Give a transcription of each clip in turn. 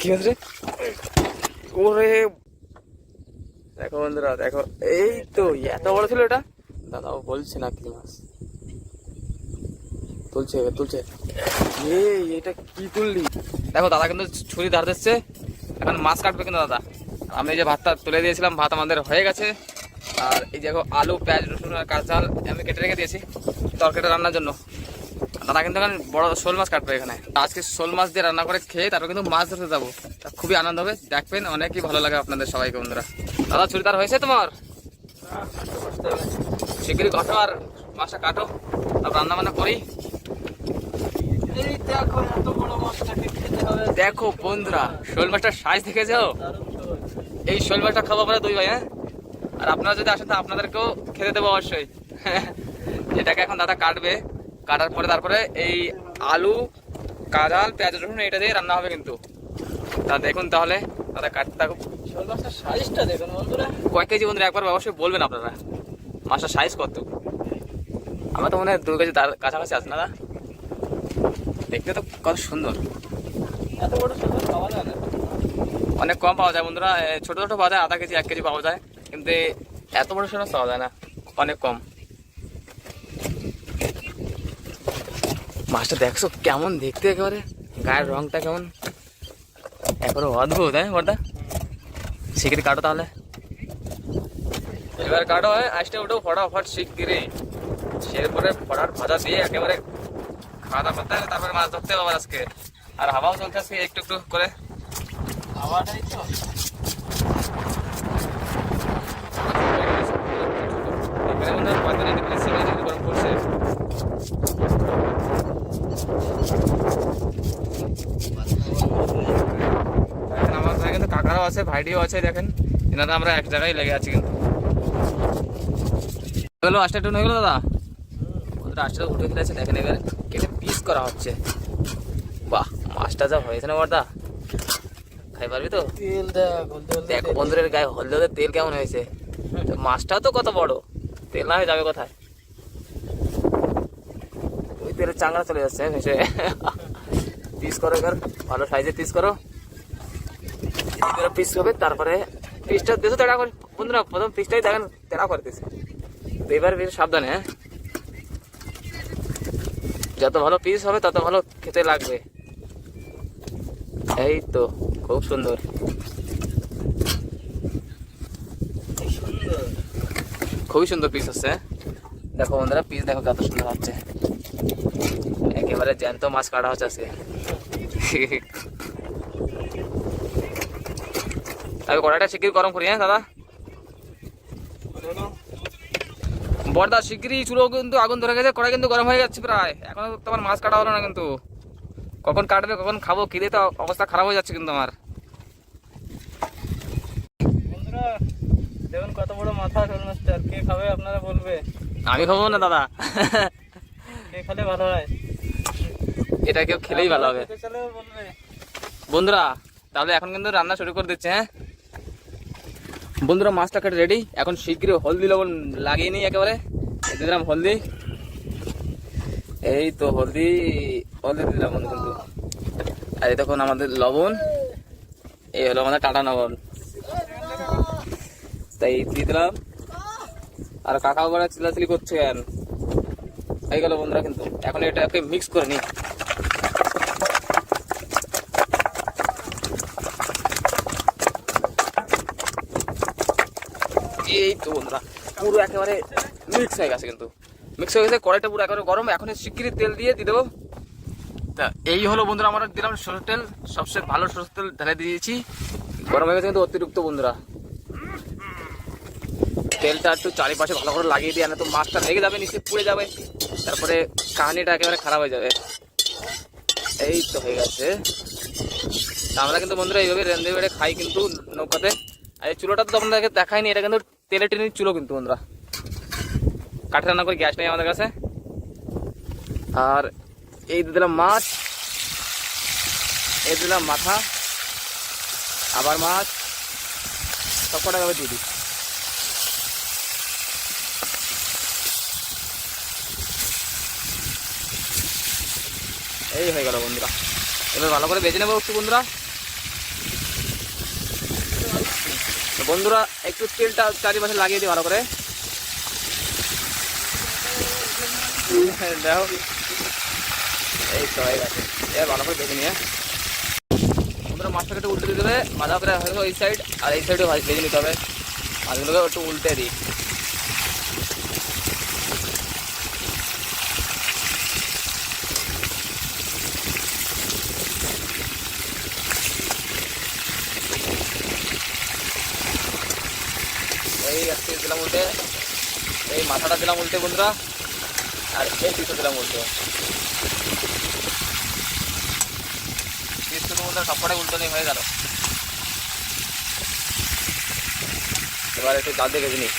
কি হচ্ছে ওরে, দেখো বন্ধুরা, দেখো, এই তো, এত বড় ছিল এটা? দাদাও বলছে না কি মাছ। তুলছে তুলছে। এই, এটা কি তুললি? দেখো, দাদা কিন্তু ছুরি ধার দিচ্ছে। এখন মাছ কাটবে কিন্তু দাদা। আমি যে ভাতটা তুলে দিয়েছিলাম, ভাত আমাদের হয়ে গেছে। আর এই দেখো, আলু, পেঁয়াজ, রসুন আর কাঁচাল আমি কেটে রেখে দিয়েছি তরকারিটা রান্নার জন্য। দাদা কিন্তু এখন বড় শোল মাছ কাটবে এখানে। আজকে শোল মাছ দিয়ে রান্না করে খেয়ে তারপর কিন্তু মাছ ধরতে যাব। খুবই আনন্দ হবে। দেখবেন অনেকই ভালো লাগে আপনাদের সবাইকে বন্ধুরা। দাদা, চুড়িদার হয়েছে তোমার? শিগগিরই ঘটো আর মাছটা কাটো। তারপর রান্না বান্না করি। দেখো দেখো বন্ধুরা, শোল মাছটার সাইজ দারুণ তো। এই শোল মাছটা খাব আমরা দুই ভাই হ্যাঁ? আর আপনারা যদি আসেন, তো আপনাদেরকেও খেতে দেবো অবশ্যই। এটাকে এখন দাদা কাটবে। কাটার পরে তারপরে এই আলু কাঁঠাল পেঁয়াজ রসুন এটা দিয়ে রান্না হবে কিন্তু। তা দেখুন তাহলে দাদা কাটতে থাকুক। সাইজটা দেখুন বন্ধুরা। কয় কেজি বন্ধুরা একবার অবশ্যই বলবেন আপনারা। মাছটার সাইজ কত? আমার তো মনে হয় দু কেজি তার কাছাকাছি আছে না দাদা? দেখতে তো কত সুন্দর। এত বড় মাছ পাওয়া যায় না। অনেক কম পাওয়া যায় বন্ধুরা। ছোট ছোট পাওয়া যায় আধা কেজি এক কেজি পাওয়া যায়। কিন্তু এত বড় সড়ো পাওয়া যায় না। অনেক কম। মাছটা দেখছ? কেমন দেখতে একেবারে? গায়ের রংটা কেমন? একেবারে অদ্ভুত হ্যাঁ বড়দা? শিগগিরি কাটো তাহলে। এবার কাটো, হয় আজটা উঠো ফটাফট শিগগিরি সেরপরে ফটার ভাজা দিয়ে একেবারে খাওয়া দাওয়া করতে হবে, তারপরে মাছ ধরতে হবে আজকে। আর হাওয়াও চলছে আজকে একটু একটু করে। খাওয়াটাই তো। মনে হয় গরম পড়ছে। দেখেন আমার ঘরে কিন্তু কাকারাও আছে ভাইটিও আছে দেখেন। এনারা আমরা এক জায়গায় লেগে আছি কিন্তু। হলো আটটা টুন হয়ে গেলো দাদা? ওদের আটটা উঠে ফেলেছে দেখেন এবারে কেটে পিস করা হচ্ছে। বাহ মাছটা যা হয়েছে না বর্দা? খাই পারবি তো? তেল দেখো বন্ধুদের গায়ে হলদের তেল কেমন হয়েছে। তো মাছটা তো কত বড়। তেল না হয়ে যাবে কোথায়? চাঙ্গা চলে যাচ্ছে হ্যাঁ, ভেসে পিস করো এবার ভালো সাইজে পিস করো পিস হবে তারপরে পিসটা দেখো তেড়া করে বন্ধুরা প্রথম পিসটাই দেখেন তেড়া করে দিচ্ছে তো এবার বেশ সাবধানে হ্যাঁ? যত ভালো পিস হবে তত ভালো খেতে লাগবে। এই তো খুব সুন্দর। খুবই সুন্দর পিস হচ্ছে দেখো বন্ধুরা পিস দেখো কত সুন্দর হচ্ছে। একেবারে জ্যান্ত মাছ কাটা হচ্ছে আজকে। তবে কড়াইটা শিগগিরি গরম করি হ্যাঁ দাদা? দেখো বড়দা শিগগিরি চুলো কিন্তু আগুন ধরে গেছে কড়াই কিন্তু গরম হয়ে যাচ্ছে প্রায়। এখনও তোমার মাছ কাটা হলো না কিন্তু। কখন কাটবে কখন খাব খিদে তো অবস্থা খারাপ হয়ে যাচ্ছে কিন্তু আমার। দেখুন কত বড় মাথা শোল মাছটার কে খাবে আপনারা বলবে। আমি খাব না দাদা। কে খেলে ভালো হয়? এটা কেউ খেলেই ভালো হবে। বন্ধুরা তাহলে এখন কিন্তু রান্না শুরু করে দিচ্ছে হ্যাঁ? বন্ধুরা মাছটা কাটে রেডি এখন শীঘ্রই হলদি লবণ লাগিয়ে নিই একেবারে। এই দিলাম হলদি। এই তো হলদি হলদি দিলাম কিন্তু। আর এই তখন আমাদের লবণ। এই হলো আমাদের টাটা লবণ তাই দিয়ে দিলাম। আর কাকাও করে চিলাচিলি করছে কেন হয়ে গেল বন্ধুরা কিন্তু। এখন এটাকে মিক্স করে নিই। তো বন্ধুরা, পুরো একেবারে মিক্স হয়ে গেছে কিন্তু। মিক্স হয়ে গেছে, কড়াইটা পুরো একেবারে গরম। এখন শিগগিরি তেল দিয়ে দিয়ে দেবো। তা এই হলো বন্ধুরা, আমরা দিলাম সরষের তেল। সবচেয়ে ভালো সরষের তেল ঢেলে দিয়েছি। গরম হয়ে গেছে কিন্তু অতিরিক্ত বন্ধুরা। তেলটা একটু চারিপাশে ভালো করে লাগিয়ে দিয়ে না তো মাছটা লেগে যাবে নিচে পুড়ে যাবে। তারপরে কাহানিটা একেবারে খারাপ হয়ে যাবে। এই তো হয়ে গেছে। আমরা কিন্তু বন্ধুরা এইভাবে রেন্দে বেড়ে খাই কিন্তু নৌকাতে। আর এই চুলোটা তো আপনাদেরকে দেখাইনি, এটা কিন্তু তেলে টেনে চুলো কিন্তু বন্ধুরা। কাঠে রান্না করে গ্যাস নেই আমাদের কাছে। আর এই দিলাম মাছ। এই দিলাম মাথা। আবার মাছ। সব কটা ভাবে দিয়ে দিই। এই হয়ে গেল বন্ধুরা। এবার ভালো করে বেজে নেব একটু বন্ধুরা তো বন্ধুরা, একটু তেলটা চারিপাশে লাগিয়ে দিই ভালো করে। দেখো। এই তো এবার ভালো করে ভেজে নিয়ে। বন্ধুরা, মাছটাকে একটু উল্টে দিতে হবে মাথা করে হয়তো এই সাইড আর এই সাইডে ভেজে নিতে হবে। মাছগুলোকে একটু উল্টে দিই এই উল্টে এই মাথাটা দিলাম উল্টে বন্ধুরা, আর এই পিসটা দিলাম উল্টে। পিসটা বন্ধুরা সবকটাই উল্টো নিয়ে হয়ে গেল। এবার একটু জাল দিয়ে নিই।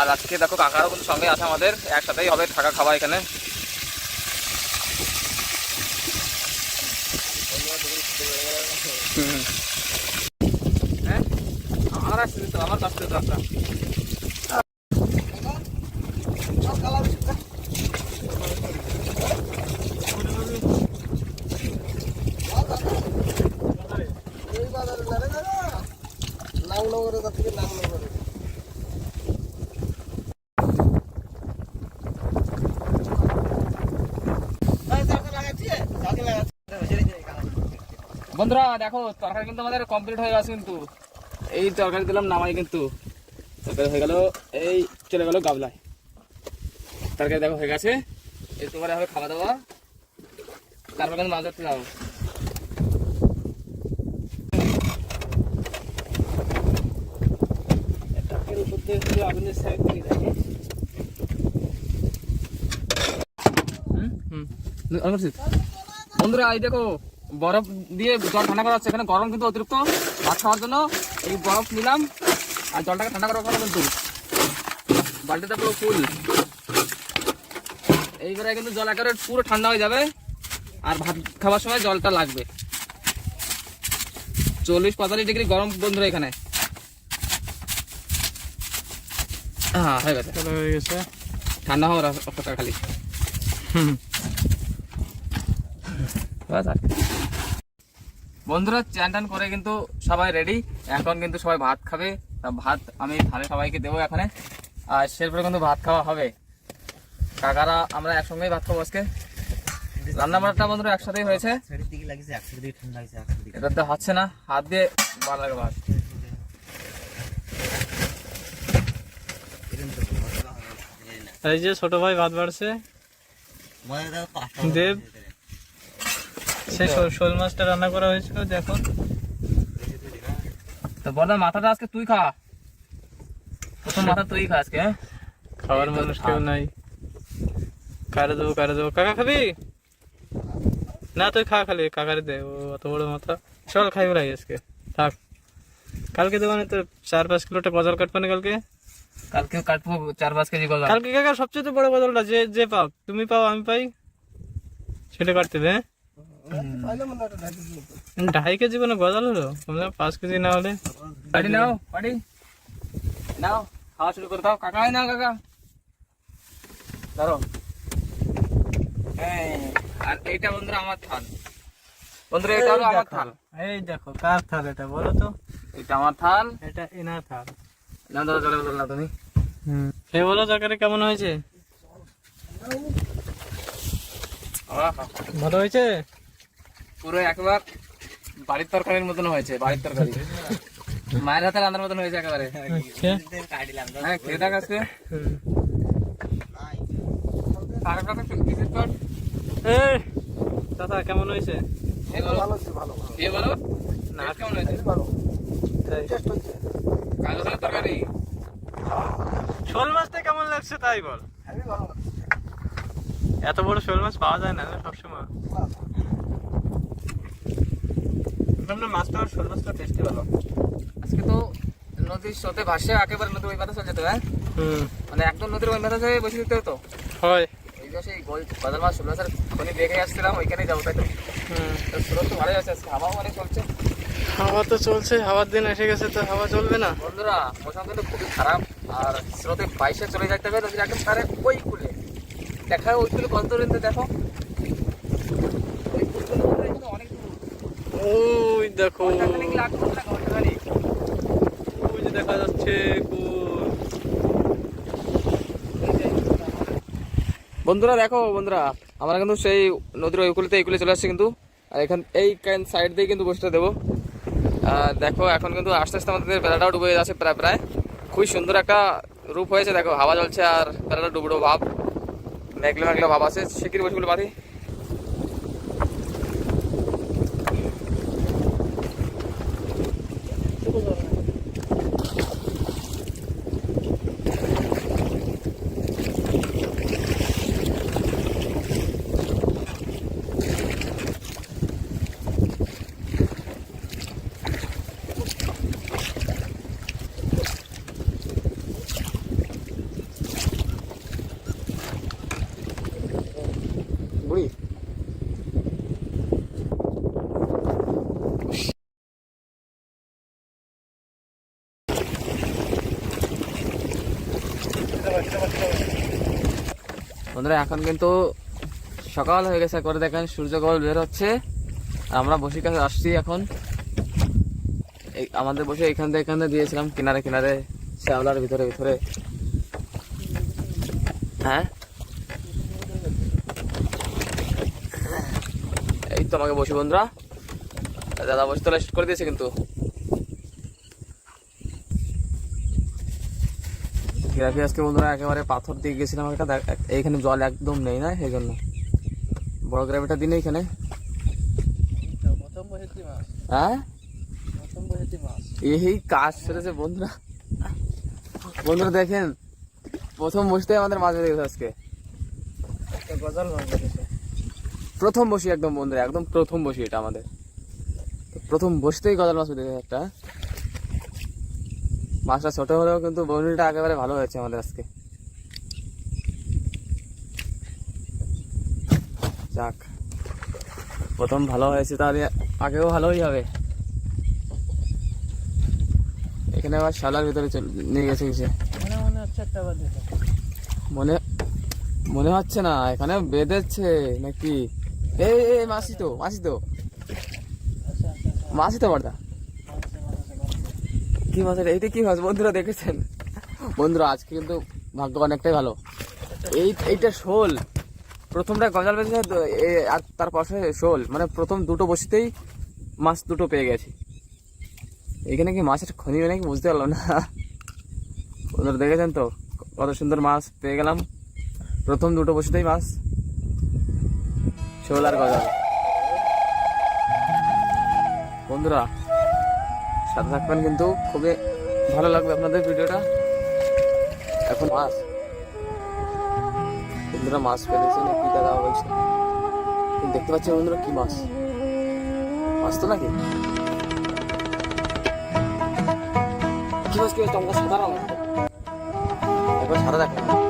আর আজকে দেখো কাকারও কিন্তু সঙ্গে আছে আমাদের, একসাথেই হবে থাকা খাওয়া এখানে। হ্যাঁ? আমার আসছে আমার কাছ থেকে বন্ধুরা, দেখো, তরকারি কিন্তু আমাদের কমপ্লিট হয়ে গেছে কিন্তু। এই তরকারি দিলাম নামাই কিন্তু। তরকারি হয়ে গেল, এই চলে গেল গাবলায়। তরকারি দেখো হয়ে গেছে। এই তোমার হবে খাওয়া দাওয়া। তারপর কিন্তু মাছ ধরতে যাব। দিয়ে দেখে। হুম? বন্ধুরা, এই দেখো বরফ দিয়ে জল ঠান্ডা করা হচ্ছে। এখানে গরম কিন্তু অতিরিক্ত। ভাত খাওয়ার জন্য এই বরফ নিলাম। আর জলটাকে ঠান্ডা করা হলো কিন্তু। বালতিটা পুরো ফুল। এইবারে কিন্তু জল একেবারে পুরো ঠান্ডা হয়ে যাবে। আর ভাত খাওয়ার সময় জলটা লাগবে। চল্লিশ পঁয়তাল্লিশ ডিগ্রি গরম বন্ধুরা এখানে। হ্যাঁ হয়ে গেছে। হয়ে গেছে। ঠান্ডা হওয়ার অপেক্ষা খালি। বাস আর কি। বন্ধুরা চ্যান টান করে কিন্তু সবাই রেডি এখন কিন্তু সবাই ভাত খাবে। তা ভাত আমি থালে সবাইকে দেবো এখানে। আর সেরপরে কিন্তু ভাত খাওয়া হবে। কাকারা আমরা একসঙ্গেই ভাত খাব আজকে। রান্না বান্নাটা বন্ধুরা একসাথেই হয়েছে। এটা তো হচ্ছে না। হাত দিয়ে বার লাগে ভাত। এই যে ছোট ভাই ভাত বাড়ছে। দেব। মতো ভিতরে। সে শোল- মাছটা রান্না করা হয়েছিল দেখো তো বড় মাথাটা আজকে তুই খা। প্রথম মাথা তুই খা আজকে হ্যাঁ? খাওয়ার মানুষ কেউ নাই। কারে দেবো কারে দেবো। কাকা খাবি? না তুই খা খালি কাকারে দে। ও অত বড় মাথা। চল খাই বলাই আজকে। থাক। কালকে দেবো না তো চার পাঁচ কিলোটা গজাল কাটবানে কালকে? কালকে কাটবো চার পাঁচ কেজি গলা কালকে কাকা সবচেয়ে বড় গজালটা যে যে পাও তুমি পাও আমি পাই। সেটা কাটতে দে হ্যাঁ? ঢাই কেজি কোনো গজাল হলো? তোমরা পাঁচ কেজি না হলে। পাটি নাও পাটি। নাও খাওয়া শুরু করে দাও। কাকা নাও কাকা? ধরো আর এইটা বন্ধুরা আমার থাল। বন্ধুরা এটা হলো আমার থাল। এই দেখো কার থাল এটা বলো তো? এটা আমার থাল। এটা এনার থাল। নাও দাদা চলে বলো না তুমি। সে বলো তরকারি কেমন হয়েছে? ভালো হয়েছে? পুরো একবার বাড়ির তরকারির মতন হয়েছে বাড়ির তরকারি। মায়ের হাতে রান্নার মতন হয়েছে একেবারে। আচ্ছা। হ্যাঁ খেয়ে থাক আজকে। দাদা কেমন হয়েছে? এই বলো। না কেমন হয়েছে? সালের তরকারি? শোল মাছটা কেমন লাগছে তাই বল। এত বড় শোল মাছ পাওয়া যায় না সবসময়। মাছটা আর শোল মাছটা টেস্টি ভালো। আজকে তো নদীর স্রোতে ভাসে একেবারে নদীর ওই চলে যেতে হয়। মানে একদম নদীর ওই বসে দিতে হতো। হয়। এই মাছ খনি দেখে আসছিলাম ওইখানেই যাব তাই তো। স্রোত তো ভালোই আছে আজকে হাওয়াও অনেক চলছে। হাওয়া তো চলছে হাওয়ার দিন এসে গেছে তো হাওয়া চলবে না। বন্ধুরা মৌসুম কিন্তু খুবই খারাপ আর স্রোতে বাইশে চলে যাইতে হবে নদীর একদম তারে ওই কুলে। দেখা ওইগুলো কত দূর দেখো। ওই এখানে অনেক দূর। ওই দেখো। যে দেখা যাচ্ছে বন্ধুরা দেখো, বন্ধুরা, আমরা কিন্তু সেই নদীর ওইগুলোতে, এইগুলো চলে আসছে কিন্তু। আর এখান এই সাইড দিয়ে কিন্তু বসতে দেবো। আর দেখো, এখন কিন্তু আস্তে আস্তে আমাদের বেলাটাও ডুবে যাচ্ছে প্রায় প্রায়। খুবই সুন্দর একটা রূপ হয়েছে, দেখো, হাওয়া চলছে আর বেলাটা ডুবড়ো ভাব। মেঘলা মেঘলা ভাব আছে। শিকির বসে পারি বুড়ি। বন্ধুরা, এখন কিন্তু সকাল হয়ে গেছে। করে দেখেন, সূর্য কল বের হচ্ছে। আমরা বসে কাছে আসছি এখন। আমাদের বসে এখান থেকে এখান দিয়েছিলাম, কিনারে কিনারে, শ্যাওলার ভিতরে ভিতরে। হ্যাঁ? এই তো আমাকে বসে বন্ধুরা। দাদা বসে তোলা করে দিয়েছে কিন্তু। গ্রাফি আজকে বন্ধুরা একেবারে পাথর দিয়ে গেছিলাম একটা এইখানে জল একদম নেই না সেই জন্য বড় গ্রাফিটা দিন এইখানে। হ্যাঁ? এই কাজ সেরেছে বন্ধুরা। বন্ধুরা দেখেন, প্রথম বসতে আমাদের মাছ বেঁধে গেছে আজকে। প্রথম বসি একদম বন্ধুরা, একদম প্রথম বসি এটা আমাদের। প্রথম বসতেই গজাল মাছ গেছে একটা। মাছটা ছোট হলেও কিন্তু বন্ধুটা একেবারে ভালো হয়েছে আমাদের আজকে। যাক প্রথম ভালো হয়েছে তাহলে আগেও ভালোই হবে। এখানে আবার শালার ভিতরে চল- নিয়ে গেছে কিসে? মনে মনে হচ্ছে মনে মনে না এখানে বেঁধেছে নাকি? এই মাসি তো মাসি তো আচ্ছা আচ্ছা মাসি তো বর্দা। কি মাছ এটা? কি মাছ বন্ধুরা দেখেছেন? বন্ধুরা, আজকে কিন্তু ভাগ্য অনেকটাই ভালো। এই, এইটা শোল। প্রথমটা গজাল এ- আর তার পাশে শোল। মানে প্রথম দুটো বসিতেই মাছ দুটো পেয়ে গেছি। এখানে কি মাছের খনি নাকি বুঝতে পারলাম না। বন্ধুরা দেখেছেন তো? কত সুন্দর মাছ পেয়ে গেলাম। প্রথম দুটো বসিতেই মাছ, শোল আর গজাল। বন্ধুরা সাথে থাকবেন কিন্তু খুবই ভালো লাগবে আপনাদের ভিডিওটা। এখন মাছ। বন্ধুরা, মাছ পেয়েছে না কি দাদা বলছে। দেখতে পাচ্ছেন বন্ধুরা কি মাছ? মাছ তো নাকি? কি মাছ, কি সাদা রঙ একবার সাদা দেখেন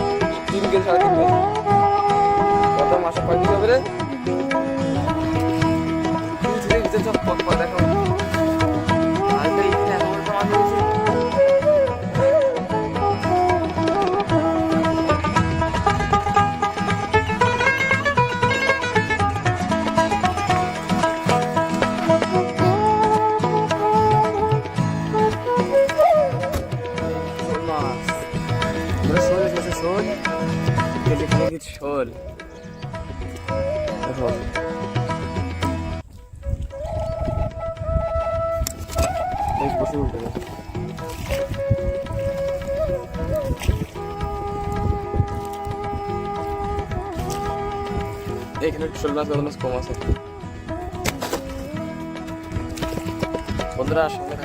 তিন সাড়ে তিন কেজি কত মাসে কয় হবে রে সব পথ কত দেখো শোল। শোল কেজি কেজি শোল। দেখো। এখানে শোল মাছ কম আছে। বন্ধুরা সঙ্গে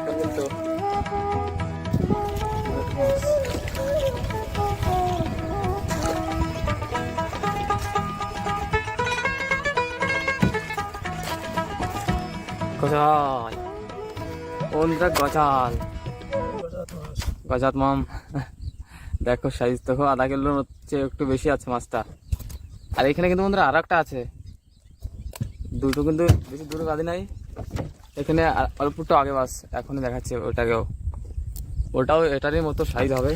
গজাল। কোনটা গজাল? গজাত মাম। দেখো সাইজ দেখো, আধা কিলোর হচ্ছে, একটু বেশি আছে মাছটা। আর এখানে কিন্তু বন্ধুরা আর একটা আছে। দুটো কিন্তু বেশি দূরে বাদি নাই। এখানে অল্প আগে বাস এখনই দেখাচ্ছে ওটাকেও ওটাও, এটারই মতো সাইজ হবে।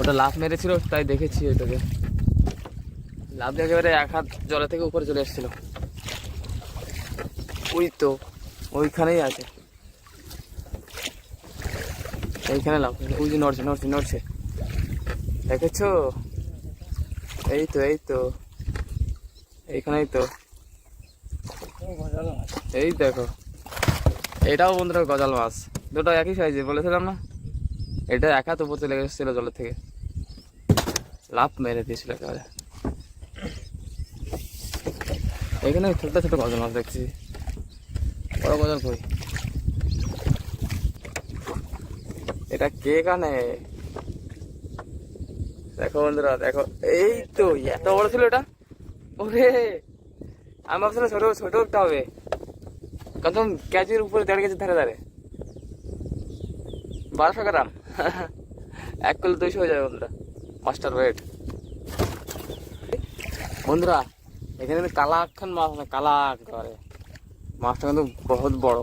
ওটা লাভ মেরেছিল, তাই দেখেছি ওটাকে লাভ দিয়ে একেবারে এক হাত জলে থেকে উপরে চলে এসেছিল। ওই তো। ওইখানেই আছে। এইখানে লাভ ওই যে নড়ছে নড়ছে নড়ছে। দেখেছ? এই তো এই তো। এইখানেই তো। এই দেখো। এটাও বন্ধুরা গজাল মাছ। দুটো একই সাইজে বলেছিলাম না? এটা একা উপর চলে এসেছিল জলের থেকে। লাভ মেরে দিয়েছিল একেবারে। এখানে ছোট ছোট গজাল মাছ দেখছি। বড় গজাল কই? এটা কে কানে? দেখো বন্ধুরা, দেখো, এই তো, এত বড় ছিল এটা? ওরে, আমি ভাবছিলাম ছোট ছোট একটা হবে। কত কেজির উপরে ধারে ধারে। বারোশো গ্রাম। এক কিলো দুইশো হয়ে যাবে বন্ধুরা। Master wait. বন্ধুরা, এখানে কিন্তু কালা খান মাছ না কালা করে। মাছটা কিন্তু বহুত বড়।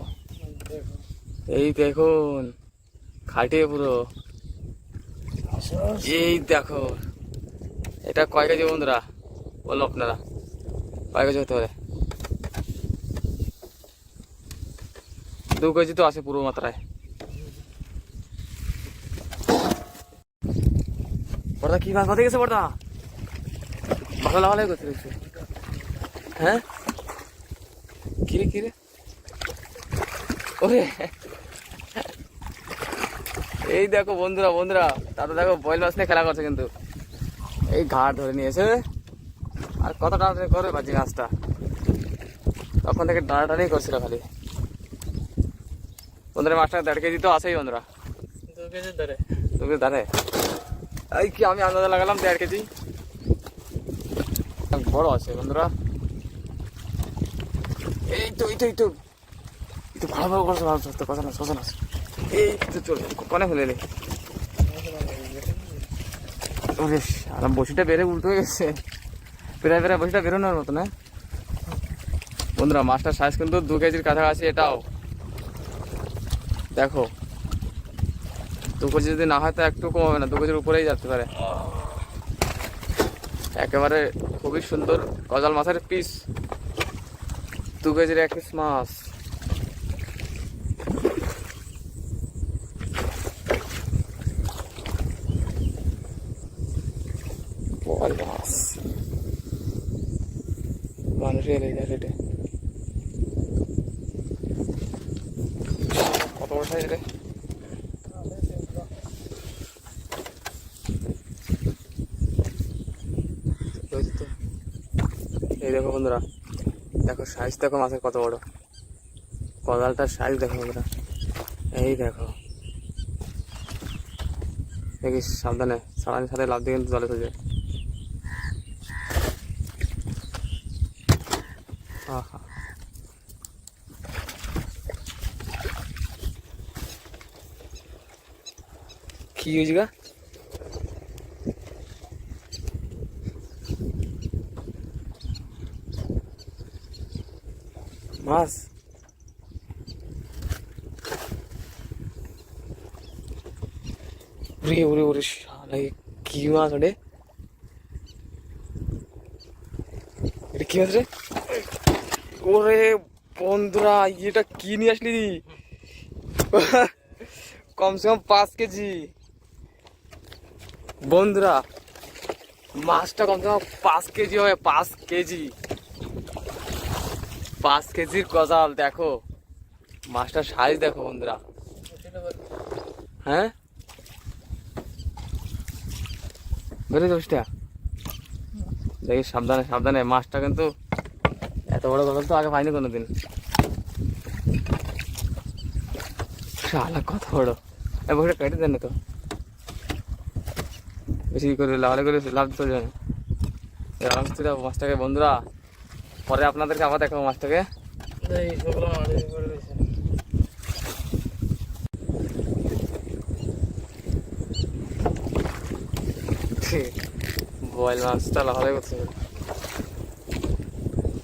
এই দেখুন খাটিয়ে পুরো। এই দেখো, এটা কয় কেজি বন্ধুরা? বলো আপনারা। কয় কেজি হতে পারে? দু কেজি তো আছে পুরো মাত্রায়। বড়দা, কি মাছ? কোথায় গেছে বড়দা? ভালো ভালো করতে হ্যাঁ? কিরে কিরে? ওরে। এই দেখো বন্ধুরা বন্ধুরা দাদা দেখো বয়েল মাছ নিয়ে খেলা করছে কিন্তু। এই ঘাট ধরে নিয়েছে আর কত টানা করে বাজি মাছটা? তখন থেকে টানা টানি করছিল খালি। বন্ধুরা মাছটা দেড় কেজি তো আছেই বন্ধুরা। দু কেজির ধরে। তুমি দাঁড়ে এই কি আমি আন্দাজে লাগালাম দেড় কেজি? বড় আছে বন্ধুরা। এই তো এই তো এই তো। এই তো ভালো ভালো করছে ভালো করছে কথা না শোষণ আছে এই তো চল কনে ফেলে রে। ওরে আর বসিটা বেড়ে উল্টো গেছে। প্রায় প্রায় বসিটা বেরোনোর মতো না? বন্ধুরা মাছটার সাইজ কিন্তু দু কেজির কাছাকাছি এটাও। দেখো, দু কেজি যদি না হয় তো একটু কম হবে না, দু কেজির উপরেই যেতে পারে। একেবারে খুবই সুন্দর গজাল মাছের পিস দু কেজির এক পিস মাছ। মানুষের এই রেটে কত বড় সাইজ রে? এই দেখো বন্ধুরা সাইজ দেখো মাছের কত বড়? কদালটার সাইজ দেখো বন্ধুরা এই দেখো। দেখিস সাবধানে। সারানি সাথে লাভ দিয়ে কিন্তু জলে চলে যায়। কি হয়েছে গা? মাছ। ওরে ওরে ওরে কি মাছ ওরে? এটা কি মাছ রে? ওরে বন্ধুরা, এটা কি নিয়ে আসলি কমসে কম পাঁচ কেজি। বন্ধুরা, মাছটা কমসে কম পাঁচ কেজি হবে, পাঁচ কেজি। কেজির কজাল দেখো। মাছটার সাইজ দেখো বন্ধুরা। হ্যাঁ? বেরো দোষটা দেখি সাবধানে সাবধানে। মাছটা কিন্তু এত বড় গজাল তো আগে পাইনি কোনোদিন। শালা, কত বড়। এই কেটে দেন তো। বেশি করে লাগালে করে লাভ তো যায় না। এই আরাম করে মাছটাকে বন্ধুরা, পরে আপনাদেরকে আবার দেখাবো মাছটাকে। বয়েল মাছটা লাগালে করছে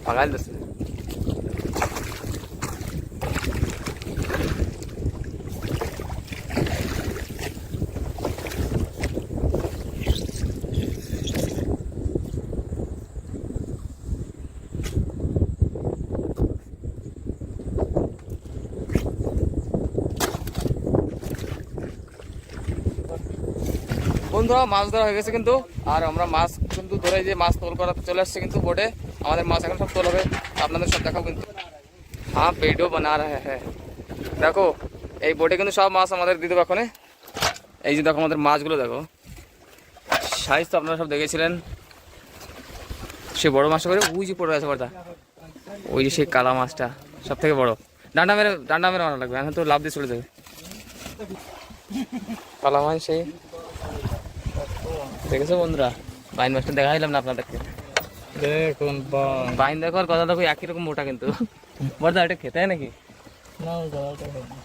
পাগাল দিচ্ছে বন্ধুরা মাছ ধরা হয়ে গেছে কিন্তু। আর আমরা মাছ কিন্তু ধরে যে মাছ তোল করাতে চলে আসছে কিন্তু বোটে আমাদের মাছ এখন সব তোল হবে, আপনাদের সব দেখাবো কিন্তু। হ্যাঁ ভিডিও বানা রহে হ্যাঁ। দেখো, এই বোটে কিন্তু সব মাছ আমাদের দিয়ে দেবো এখন এই যে দেখো আমাদের মাছগুলো দেখো। সাইজ তো আপনারা সব দেখেছিলেন। সে বড় মাছটা করে, ওই যে পড়ে আছে বড়টা। ওই যে সেই কালা মাছটা, সব থেকে বড়। ডান্ডা মেরে ডান্ডা মেরে মারা লাগবে, এখন তো লাভ দিয়ে চলে যাবে। কালা মাছ সেই। দেখেছো বন্ধুরা বাইন মাছটা দেখাইলাম না আপনাদেরকে দেখুন বান বাইন দেখো আর কথা দেখো একই রকম মোটা কিন্তু বর্দা এটা খেতে হয় নাকি না গলাটা হয় না।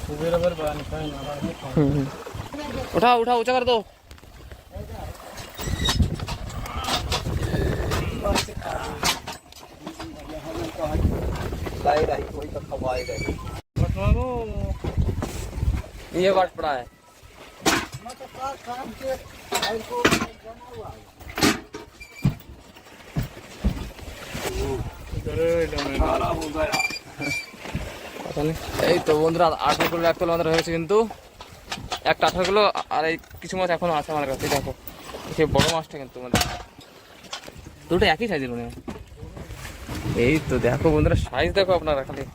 সুবির আবার বান খায় না বান খায় না। उठाओ उठाओ ऊंचा कर दो मत मांगो ये बाट पड़ा है इधर এটা মেরে। पता नहीं এই তো বন্ধুরা আঠারো কিলো এক তোলা আমাদের হয়েছে কিন্তু একটা আঠারো কিলো আর এই কিছু মাছ এখনো আছে আমার কাছে দেখো সে বড় মাছটা কিন্তু মানে দুটো একই সাইজের মনে হয় এই তো দেখো বন্ধুরা সাইজ দেখো আপনারা খালি কা-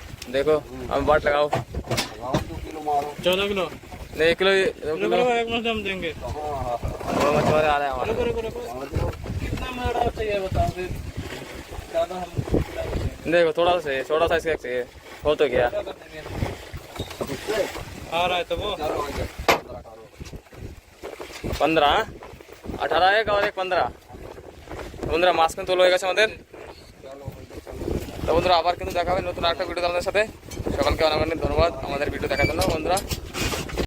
देखो हम बाट लगाओ। चौदह किलो। नहीं किलो किलो। आ रहे हैं देखो थोड़ा सा चाहिए थोड़ा सा इसका चाहिए। हो तो क्या आ रहा है तो वो। पंद्रह अठारह एक और एक पंद्रह। पंद्रह मास्क में तो लोएगा समझे? তো বন্ধুরা, আবার কিন্তু দেখা হবে নতুন আরেকটা ভিডিও আপনাদের সাথে। সকলকে অনেক অনেক ধন্যবাদ আমাদের ভিডিও দেখার জন্য। বন্ধুরা